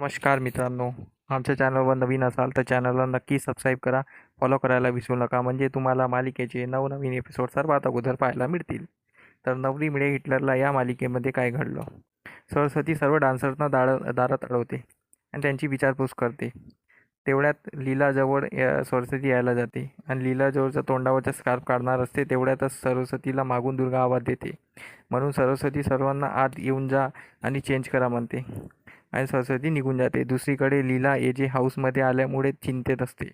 नमस्कार मित्रांनो आमच्या चॅनलवर नवीन असाल तर चॅनलला नक्की सबस्क्राईब करा फॉलो करायला विसरू नका. म्हणजे तुम्हाला मालिकेचे नवनवीन एपिसोड सर्वात अगोदर पाहायला मिळतील. तर नवरी मिळे हिटलरला या मालिकेमध्ये काय घडलं? सरस्वती सर्व डान्सर्सना दाड दारात अडवते आणि त्यांची विचारपूस करते. तेवढ्यात लीलाजवळ या- सरस्वती यायला जाते आणि लीलाजवळचा तोंडावरचा स्कार्फ काढणार असते तेवढ्यातच सरस्वतीला मागून दुर्गा आवाज देते. म्हणून सरस्वती सर्वांना आत येऊन जा आणि चेंज करा म्हणते. आणि सरस्वती निघून जाते. दुसरीकडे लीला एजे हाऊसमध्ये आल्यामुळे चिंतेत असते.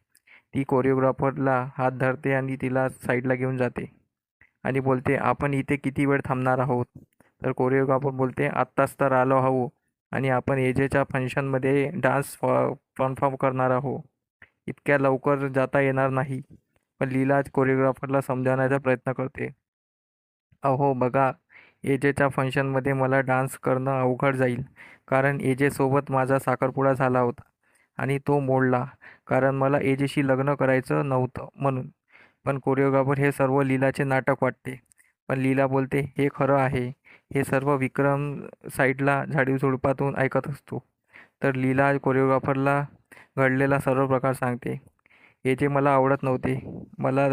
ती कोरिओग्राफरला हात धरते आणि तिला साईडला घेऊन जाते आणि बोलते आपण इथे किती वेळ थांबणार आहोत? तर कोरिओग्राफर बोलते आत्ताच तर आलो आहो आणि आपण एजेच्या फंक्शनमध्ये डान्स परफॉर्म करणार आहो. इतक्या लवकर जाता येणार नाही. पण लीला कोरिओग्राफरला समजावण्याचा प्रयत्न करते. अहो बघा एजेच्या फंक्शनमध्ये मला डान्स करणं अवघड जाईल कारण एजेसोबत माझा साखरपुडा झाला होता आणि तो मोडला कारण मला एजेशी लग्न करायचं नव्हतं म्हणून. पण कोरिओग्राफर हे सर्व लीलाचे नाटक वाटते. पण लीला बोलते हे खरं आहे. हे सर्व विक्रम साईडला झाडीव झुडपातून ऐकत असतो. तर लीला कोरिओग्राफरला घडलेला सर्व प्रकार सांगते. एजे मला आवडत नव्हते. मला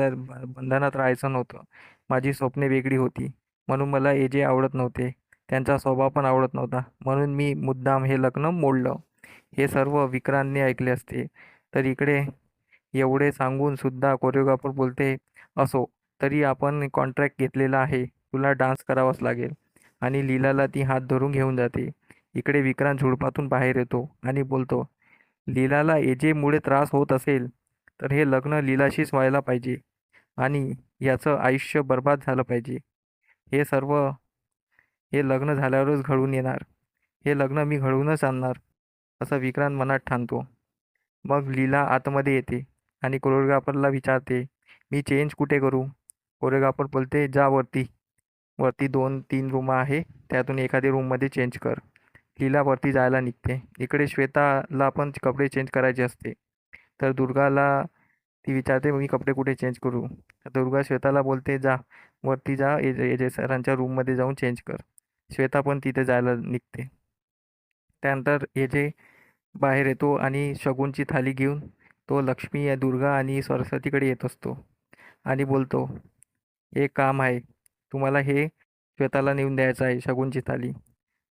बंधनात राहायचं नव्हतं. माझी स्वप्ने वेगळी होती. म्हणून मला एजे आवडत नव्हते. त्यांचा स्वभाव पण आवडत नव्हता. म्हणून मी मुद्दाम हे लग्न मोडलं. हे सर्व विक्रांतने ऐकले असते. तर इकडे एवढे सांगूनसुद्धा कोरिओग्राफर बोलते असो तरी आपण कॉन्ट्रॅक्ट घेतलेला आहे. तुला डान्स करावाच लागेल. आणि लीलाला ती हात धरून घेऊन जाते. इकडे विक्रांत झुडपातून बाहेर येतो आणि बोलतो लीलाला एजेमुळे त्रास होत असेल तर हे लग्न लीलाशीच व्हायला पाहिजे आणि याचं आयुष्य बर्बाद झालं पाहिजे. हे सर्व हे लग्न झाल्यावरच घडून येणार. हे लग्न मी घडवूनच आणणार असं विक्रांत मनात ठाणतो मग लीला आतमध्ये येते आणि कोरिओग्राफरला विचारते मी चेंज कुठे करू? कोरिओग्राफर बोलते जा वरती. वरती दोन तीन रूम आहे त्यातून एखादी रूममध्ये चेंज कर. लीला वरती जायला निघते. इकडे श्वेताला पण कपडे चेंज करायचे असते. तर दुर्गाला ती विचारते मी कपडे कुठे चेंज करू? दुर्गा श्वेताला बोलते जा वरती जा एजे एजे सरांच्या रूममध्ये जाऊन चेंज कर. श्वेता पण तिथे जायला निघते. त्यानंतर एजे बाहेर येतो आणि शगुनची थाली घेऊन तो लक्ष्मी या दुर्गा आणि सरस्वतीकडे येत असतो आणि बोलतो हे काम आहे तुम्हाला हे श्वेताला नेऊन द्यायचं आहे शगुनची थाली.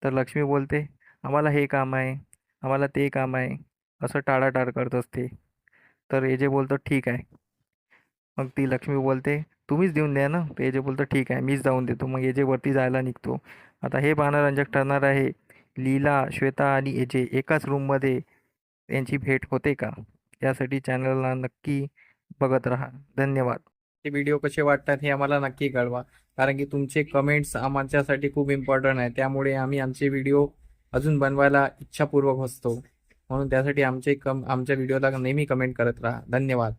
तर लक्ष्मी बोलते आम्हाला हे काम आहे आम्हाला ते काम आहे असं टाळाटाळ करत असते. तर एजे बोलतो ठीक आहे. मग ती लक्ष्मी बोलते तुम्हीच देऊन द्या ना. तर एजे बोलतो ठीक आहे मीच जाऊन देतो. मग एजे वरती जायला निघतो. आता हे पाहणं रंजक ठरणार आहे लीला श्वेता आणि एजे एकाच रूममध्ये यांची भेट होते का? यासाठी चॅनलला नक्की बघत राहा. धन्यवाद. ते व्हिडिओ कसे वाटतात हे आम्हाला नक्की कळवा. कारण की तुमचे कमेंट्स आमच्यासाठी खूप इम्पॉर्टंट आहे. त्यामुळे आम्ही आमचे व्हिडिओ अजून बनवायला इच्छापूर्वक असतो म्हणून त्यासाठी आमचे कम आमच्या व्हिडिओला नेहमी कमेंट करत राहा. धन्यवाद.